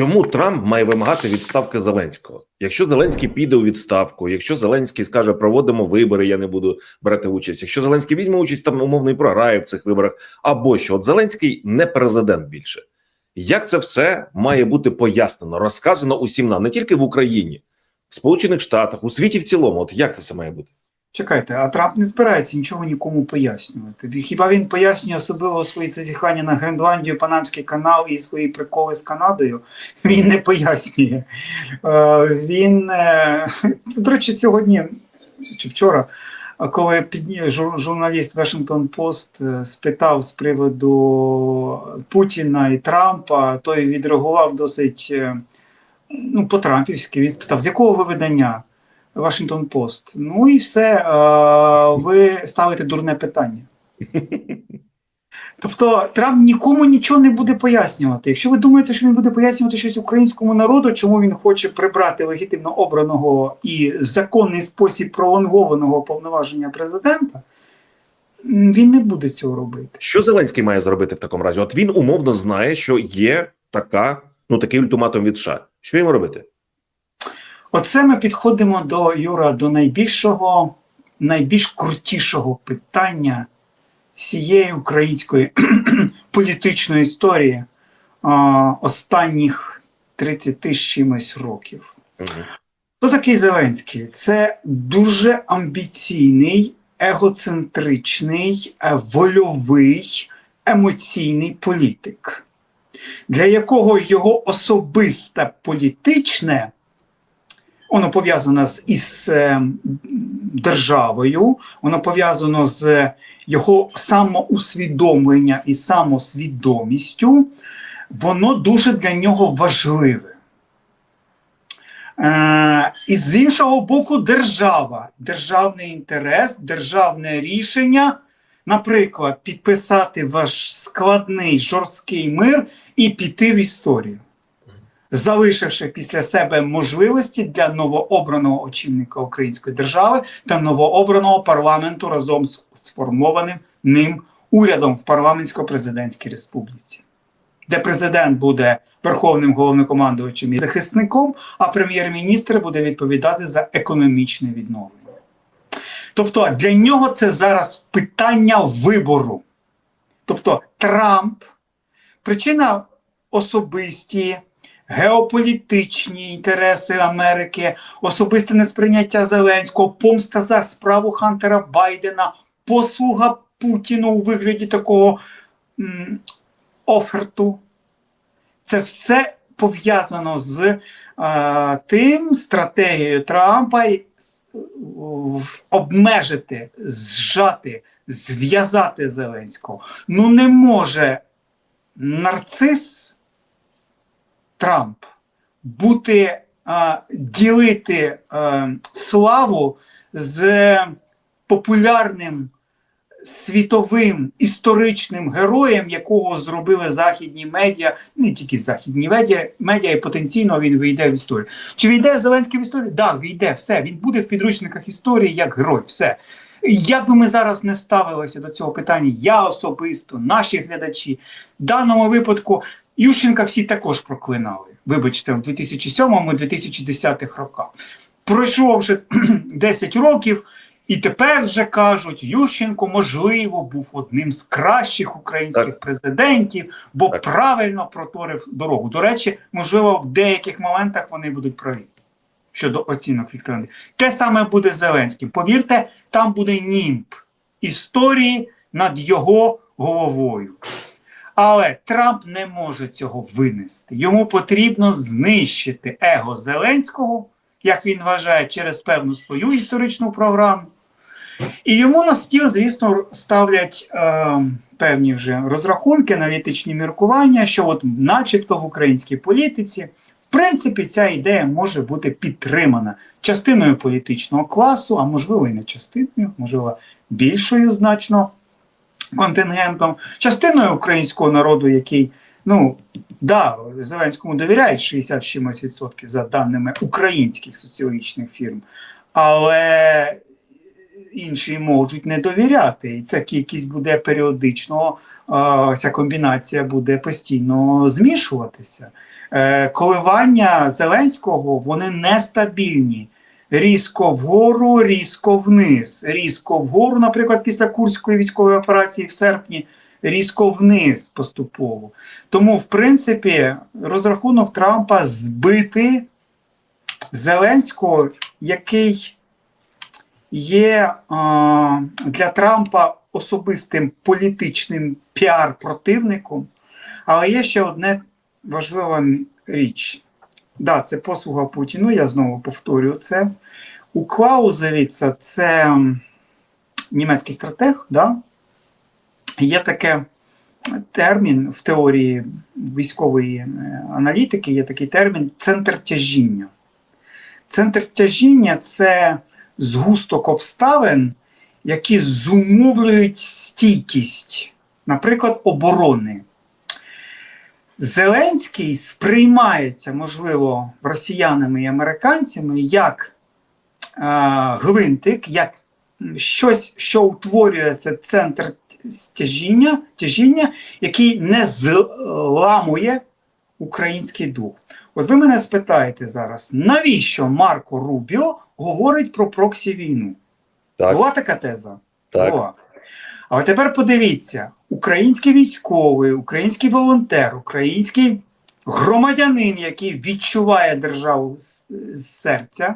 Чому Трамп має вимагати відставки Зеленського? Якщо Зеленський піде у відставку, якщо Зеленський скаже, проводимо вибори, я не буду брати участь. Якщо Зеленський візьме участь, там умовно і програє в цих виборах, або що от Зеленський не президент більше. Як це все має бути пояснено, розказано усім нам, не тільки в Україні, в Сполучених Штатах, у світі в цілому? От як це все має бути? Чекайте, а Трамп не збирається нічого нікому пояснювати. Хіба він пояснює особливо свої зазіхання на Гренландію, Панамський канал і свої приколи з Канадою? Він не пояснює. Е, Він, е, до речі, сьогодні чи вчора, коли журналіст Washington Post е, спитав з приводу Путіна і Трампа, той відреагував досить ну, по-трампівськи. Він спитав, з якого ви видання? Вашингтон Пост. Ну і все. Е, ви ставите дурне питання. Тобто Трамп нікому нічого не буде пояснювати. Якщо ви думаєте, що він буде пояснювати щось українському народу, чому він хоче прибрати легітимно обраного і законний спосіб пролонгованого повноваження президента, він не буде цього робити. Що Зеленський має зробити в такому разі? От він умовно знає, що є така, ну такий ультиматум від США. Що йому робити? Оце ми підходимо до Юра, до найбільшого, найбільш крутішого питання всієї української політичної історії а, останніх 30 з чимось років. Мгм. Хто такий Зеленський? Це дуже амбіційний, егоцентричний, вольовий, емоційний політик, для якого його особисте політичне воно пов'язано з із е, державою, воно пов'язано з його самоусвідомлення і самосвідомістю, воно дуже для нього важливе. Е, і з іншого боку, держава, державний інтерес, державне рішення, наприклад, підписати ваш складний жорсткий мир і піти в історію залишивши після себе можливості для новообраного очільника української держави та новообраного парламенту разом з сформованим ним урядом в парламентсько-президентській республіці, де президент буде верховним головнокомандувачем і захисником, а прем'єр-міністр буде відповідати за економічне відновлення. Тобто для нього це зараз питання вибору. Тобто Трамп, причина особисті геополітичні інтереси Америки, особисте несприйняття Зеленського, помста за справу Хантера Байдена, послуга Путіну у вигляді такого м, оферту. Це все пов'язано з е, тим стратегією Трампа і, в- обмежити, зжати, зв'язати Зеленського. Ну не може нарцис. Трамп бути а, ділити а, славу з популярним світовим історичним героєм, якого зробили західні медіа, не тільки західні медіа, медіа і потенційно він вийде в історію. Чи війде Зеленський в історію? Так, да, війде все. Він буде в підручниках історії як герой. Все. Як би ми зараз не ставилися до цього питання, я особисто, наші глядачі, в даному випадку Ющенка всі також проклинали. Вибачте, в 2007-2010 роках. Пройшло вже 10 років, і тепер вже кажуть, Ющенко, можливо, був одним з кращих українських Так. президентів, бо Так. правильно проторив дорогу. До речі, можливо, в деяких моментах вони будуть праві щодо оцінок Віктора. Те саме буде з Зеленським. Повірте, там буде німб історії над його головою. Але Трамп не може цього винести. Йому потрібно знищити его Зеленського, як він вважає, через певну свою історичну програму. І йому на стіл, звісно, ставлять е, певні вже розрахунки, аналітичні міркування, що, от, начебто, в українській політиці, в принципі, ця ідея може бути підтримана частиною політичного класу, а можливо, і не частиною, можливо, більшою значно контингентом, частиною українського народу, який, ну, да, Зеленському довіряють 60 з чимось відсотків за даними українських соціологічних фірм, але інші можуть не довіряти. І ця кількість буде періодично, ця комбінація буде постійно змішуватися. Е, Коливання Зеленського вони нестабільні. Різко вгору, різко вниз. Різко вгору, наприклад, після Курської військової операції в серпні, різко вниз поступово. Тому, в принципі, розрахунок Трампа збити Зеленського, який є а, для Трампа особистим політичним піар-противником, але є ще одне важлива річ. Да, це послуга Путіну, я знову повторюю це. У Клаузевіца це німецький стратег, да? є таке термін в теорії військової е, аналітики, є такий термін центр тяжіння. Центр тяжіння це згусток обставин, які зумовлюють стійкість, наприклад, оборони. Зеленський сприймається, можливо, росіянами і американцями як е, гвинтик, як щось, що утворює центр тяжіння, тяжіння, який не зламує український дух. От ви мене спитаєте зараз, навіщо Марко Рубіо говорить про проксі війну? Так, Була така теза? так. Була. А тепер подивіться: український військовий, український волонтер, український громадянин, який відчуває державу з, серця,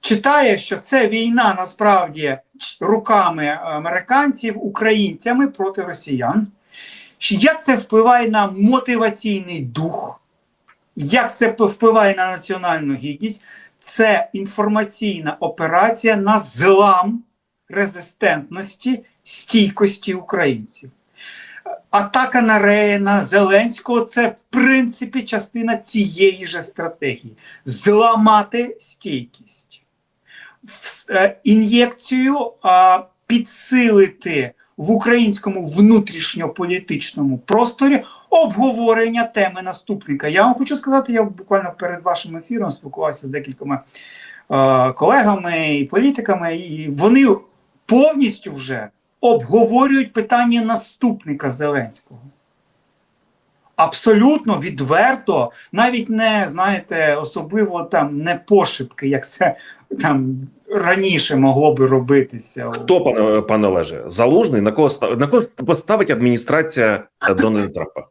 читає, що це війна насправді руками американців, українцями проти росіян. Як це впливає на мотиваційний дух? Як це впливає на національну гідність? Це інформаційна операція на злам резистентності, стійкості українців. Атака на Рейна, Зеленського це в принципі частина цієї ж стратегії зламати стійкість, е, ін'єкцію підсилити в українському внутрішньополітичному просторі обговорення теми наступника. Я вам хочу сказати, я буквально перед вашим ефіром спілкувався з декількома е, колегами і політиками, і вони повністю вже обговорюють питання наступника Зеленського. Абсолютно відверто, навіть не знаєте, особливо там не пошепки, як це там раніше могло би робитися. Хто, пане, пане Олеже, залужний, на кого, ста- на кого поставить адміністрація Дональда Трампа?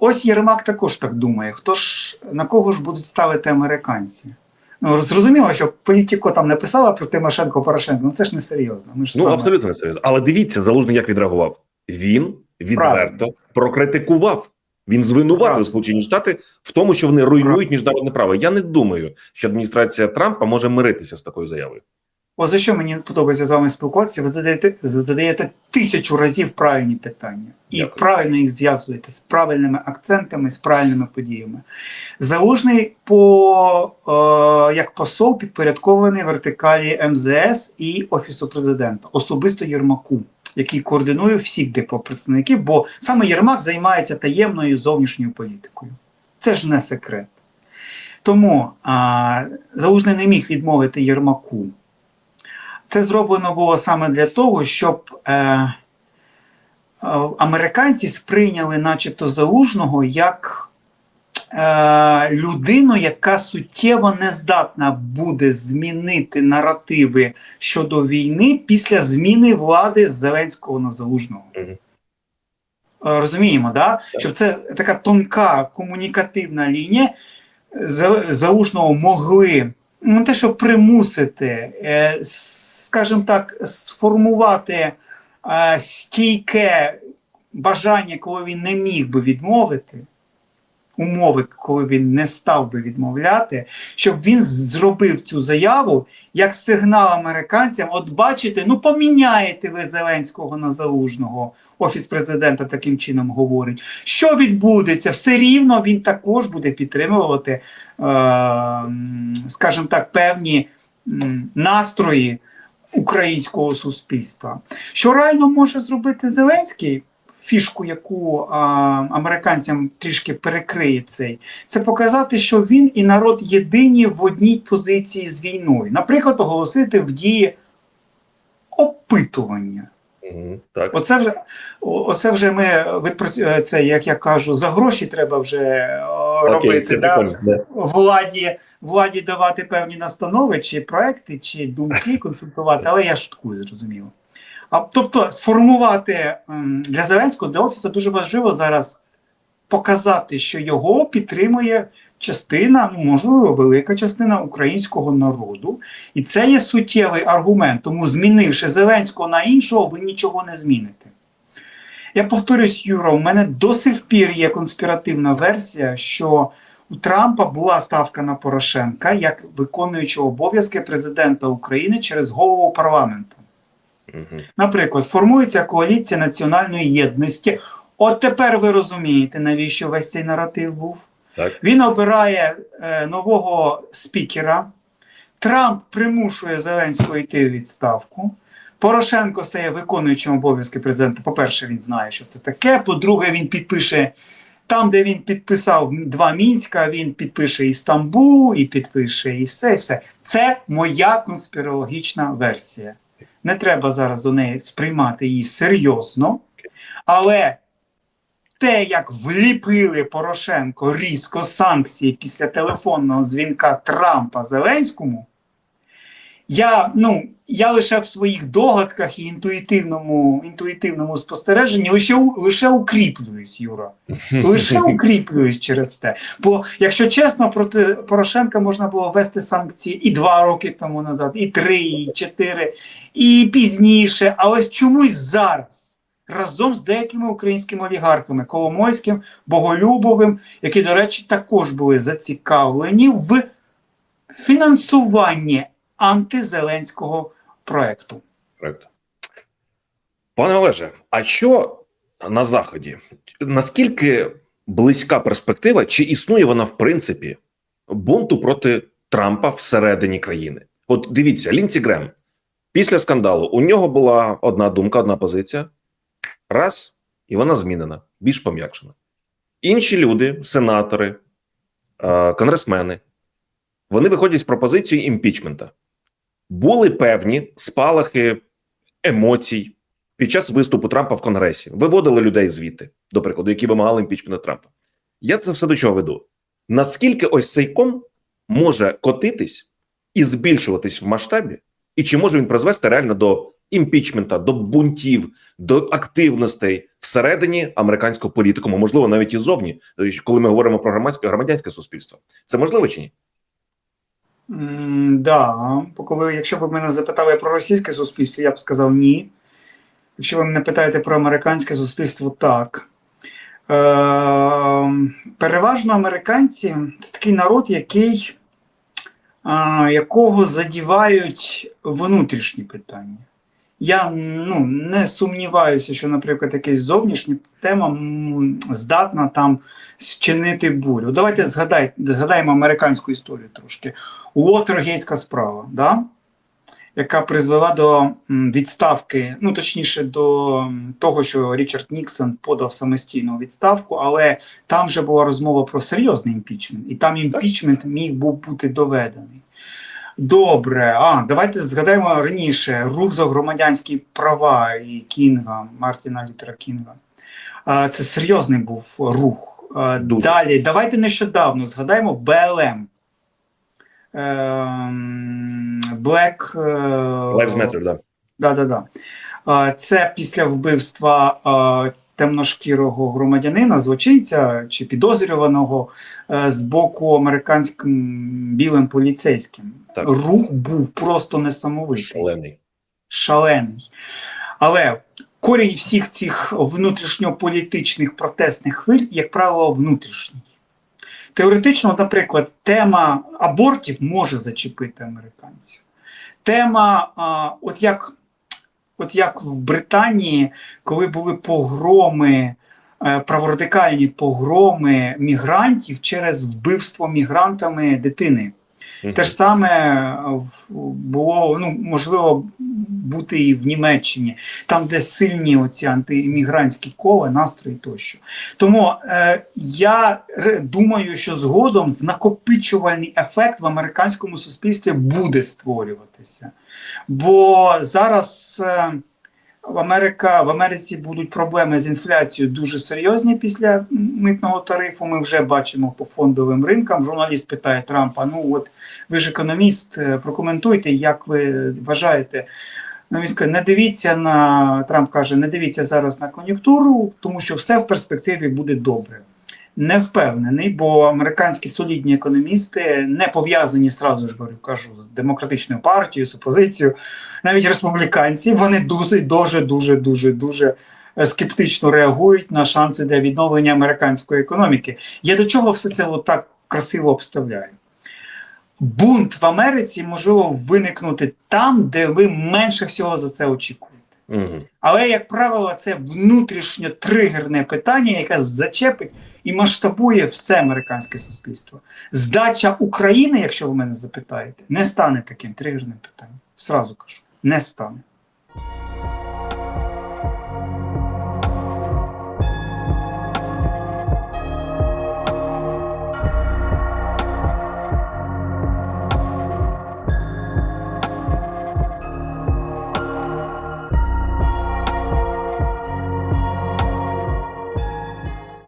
Ось Єрмак також так думає. Хто ж на кого ж будуть ставити американці? Ну, зрозуміло, що політіко там не писала про Тимошенко Порошенко. Ну це ж не серйозно. Ми ж Ну вами- абсолютно не серйозно. Але дивіться, залужний як відреагував. Він відверто Правильно. прокритикував. Він звинуватив. Сполучені Штати в тому, що вони руйнують міжнародне право. Я не думаю, що адміністрація Трампа може миритися з такою заявою. О, за що мені подобається з вами спілкуватися? Ви задаєте, задаєте тисячу разів правильні питання і Дякую. правильно їх зв'язуєте з правильними акцентами, з правильними подіями. Залужний по е, як посол підпорядкований вертикалі МЗС і Офісу президента, особисто Єрмаку, який координує всіх депопредставників, бо саме Єрмак займається таємною зовнішньою політикою. Це ж не секрет. Тому а, Залужний не міг відмовити Єрмаку. Це зроблено було саме для того, щоб е, е, американці сприйняли, начебто, залужного як е, людину, яка суттєво не здатна буде змінити наративи щодо війни після зміни влади з Зеленського на залужного. Е, Розуміємо, да? що це така тонка комунікативна лінія. Залужного могли ну, не те, що примусити, е, скажімо так, сформувати е, стійке бажання, коли він не міг би відмовити, умови, коли він не став би відмовляти, щоб він зробив цю заяву як сигнал американцям: от бачите, ну поміняєте ви Зеленського на залужного. Офіс президента таким чином говорить. Що відбудеться? Все рівно він також буде підтримувати, е, скажімо так, певні настрої українського суспільства. Що реально може зробити Зеленський? фішку, яку а, американцям трішки перекриє цей, це показати, що він і народ єдині в одній позиції з війною. Наприклад, оголосити в дії опитування. Мгм, Так. Оце вже, оце вже ми відпрацю- це, як я кажу, за гроші треба вже о, робити. да? прикольно. Да. владі, владі давати певні настанови, чи проекти, чи думки консультувати, але я шуткую, зрозуміло. А, тобто, сформувати для Зеленського, для Офісу дуже важливо зараз показати, що його підтримує частина, ну можливо, велика частина українського народу. І це є суттєвий аргумент. Тому, змінивши Зеленського на іншого, ви нічого не зміните. Я повторюсь, Юра, у мене до сих пір є конспіративна версія, що у Трампа була ставка на Порошенка як виконуючого обов'язки президента України через голову парламенту. Наприклад, формується коаліція національної єдності. От тепер ви розумієте, навіщо весь цей наратив був. Так. Він обирає е, нового спікера. Трамп примушує Зеленського йти у відставку. Порошенко стає виконуючим обов'язки президента. По-перше, він знає, що це таке. По-друге, він підпише там, де він підписав два Мінська, він підпише і Стамбул, і підпише, і все. і все. Це моя конспірологічна версія. Не треба зараз до неї сприймати її серйозно, але те, як вліпили Порошенко різко санкції після телефонного дзвінка Трампа Зеленському, я, ну, я лише в своїх догадках і інтуїтивному, інтуїтивному спостереженні лише, лише укріплююсь, Юра. Лише укріплююсь через те. Бо, якщо чесно, проти Порошенка можна було ввести санкції і два роки тому назад, і три, і чотири, і пізніше. А ось чомусь зараз, разом з деякими українськими олігархами, Коломойським, Боголюбовим, які, до речі, також були зацікавлені в фінансуванні антизеленського проекту. Проект. Пане Олеже, а що на Заході? Наскільки близька перспектива, чи існує вона в принципі бунту проти Трампа всередині країни? От дивіться, Лінці Грем після скандалу у нього була одна думка, одна позиція. Раз, і вона змінена, більш пом'якшена. Інші люди, сенатори, е, конгресмени, вони виходять з пропозицією імпічмента. Були певні спалахи емоцій під час виступу Трампа в Конгресі. Виводили людей звідти, до прикладу, які вимагали імпічменту Трампа. Я це все до чого веду. Наскільки ось цей ком може котитись і збільшуватись в масштабі, і чи може він призвести реально до імпічмента, до бунтів, до активностей всередині американського політикуму, можливо, навіть і зовні, коли ми говоримо про громадське громадянське суспільство. Це можливо чи ні? М, Да, коли, якщо б мене запитали про російське суспільство, я б сказав ні. Якщо ви мене питаєте про американське суспільство, так. Е, переважно американці це такий народ, який, е, якого задівають внутрішні питання. Я ну, не сумніваюся, що, наприклад, якась зовнішня тема здатна там зчинити бурю. Давайте згадай, згадаємо американську історію трошки. Уотергейська справа, да? яка призвела до відставки, ну точніше, до того, що Річард Ніксон подав самостійну відставку, але там вже була розмова про серйозний імпічмент, і там імпічмент міг був бути доведений. Добре, а давайте згадаємо раніше рух за громадянські права і Кінга, Мартіна Лютера Кінга. Це серйозний був рух. Дуже. Далі, давайте нещодавно згадаємо БЛМ. Black Lives Matter, да. Да, да, да. Це після вбивства темношкірого громадянина, злочинця чи підозрюваного е, з боку американським білим поліцейським. Так. Рух був просто несамовитий Шалений. шалений. Але корінь всіх цих внутрішньополітичних протестних хвиль, як правило, внутрішній. Теоретично, наприклад, тема абортів може зачепити американців. Тема, а, от як от як в Британії, коли були погроми, е, праворадикальні погроми мігрантів через вбивство мігрантами дитини. Те ж саме було ну можливо бути і в Німеччині, там, де сильні оці антиіммігрантські кола, настрої тощо. Тому е, я думаю, що згодом накопичувальний ефект в американському суспільстві буде створюватися. Бо зараз. Е, в Америка в Америці будуть проблеми з інфляцією дуже серйозні після митного тарифу. Ми вже бачимо по фондовим ринкам. Журналіст питає Трампа: ну от ви ж економіст, е, прокоментуйте, як ви вважаєте. Ну, він скаже, не дивіться на Трамп каже, не дивіться зараз на кон'юнктуру, тому що все в перспективі буде добре. Не впевнений, бо американські солідні економісти не пов'язані зразу ж говорю, кажу з демократичною партією, з опозицією, навіть республіканці, вони дуже, дуже, дуже, дуже, дуже скептично реагують на шанси для відновлення американської економіки. Я до чого все це так красиво обставляю? Бунт в Америці можливо виникнути там, де ви менше всього за це очікуєте. Але, як правило, це внутрішньо тригерне питання, яке зачепить і масштабує все американське суспільство. Здача України, якщо ви мене запитаєте, не стане таким тригерним питанням. Сразу кажу, не стане.